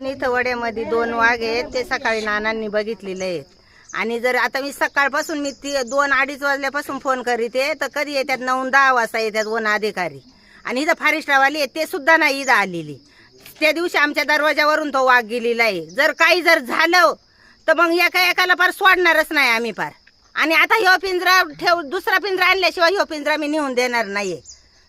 इथं वड्यामध्ये दोन वाघ आहेत ते सकाळी नानांनी बघितलेले आहेत. आणि जर आता मी सकाळपासून मी ती दोन अडीच वाजल्यापासून फोन करीत आहे तर कधी येतात नऊ दहा वाजता येतात वन अधिकारी. आणि इथं फारिस्टावाली आहेत ते सुद्धा नाही इथं आलेली. त्या दिवशी आमच्या दरवाजावरून तो वाघ गेलेला आहे. जर काही जर झालं तर मग एका एकाला फार सोडणारच नाही आम्ही फार. आणि आता ह्यो पिंजरा ठेव दुसरा पिंजरा आणल्याशिवाय ह्यो पिंजरा मी नेऊन देणार नाहीये.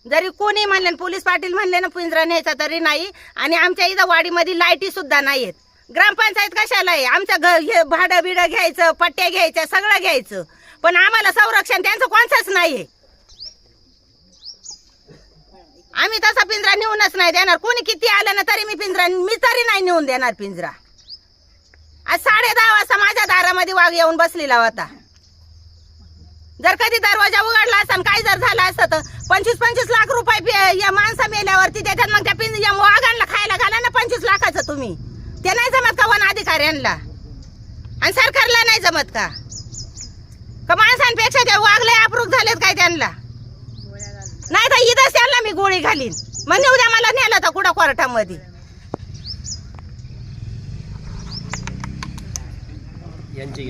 जरी कोणी म्हणले न पोलीस पाटील म्हणले ना पिंजरा न्यायचा तरी नाही. आणि आमच्या इथं वाडीमध्ये लाईटी सुद्धा नाहीयेत. ग्रामपंचायत कशाला आहे? आमच्या घर भाडं बिडं घ्यायचं पट्ट्या घ्यायच्या सगळं घ्यायचं. पण आम्हाला संरक्षण त्यांचं कोणचंच आहे आम्ही तसा पिंजरा नेऊनच नाही देणार. कोणी किती आलं ना तरी मी पिंजरा मी तरी नाही नेऊन देणार पिंजरा. आज साडे दहा वाजता माझ्या दारामध्ये वाघ येऊन बसलेला होता. जर कधी दरवाजा उघडला असता आणि काय जर झालं असतं तर पंचवीस पंचवीस लाख रुपये पे- या माणसं मेल्यावरती त्याच्यात मग त्या पिंज या वाघांना खायला घाला ना पंचवीस लाखाचं तुम्ही. ते नाही जमत का वन अधिकाऱ्यांना आणि सरकारला नाही जमत का? का माणसांपेक्षा ते वाघले अप्रूप झालेत काय त्यांना? नाही तर इथंच त्यांना मी गोळी घालीन. मग उद्या मला नेलं तर कुठं कोर्टामध्ये? यांची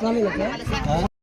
काल का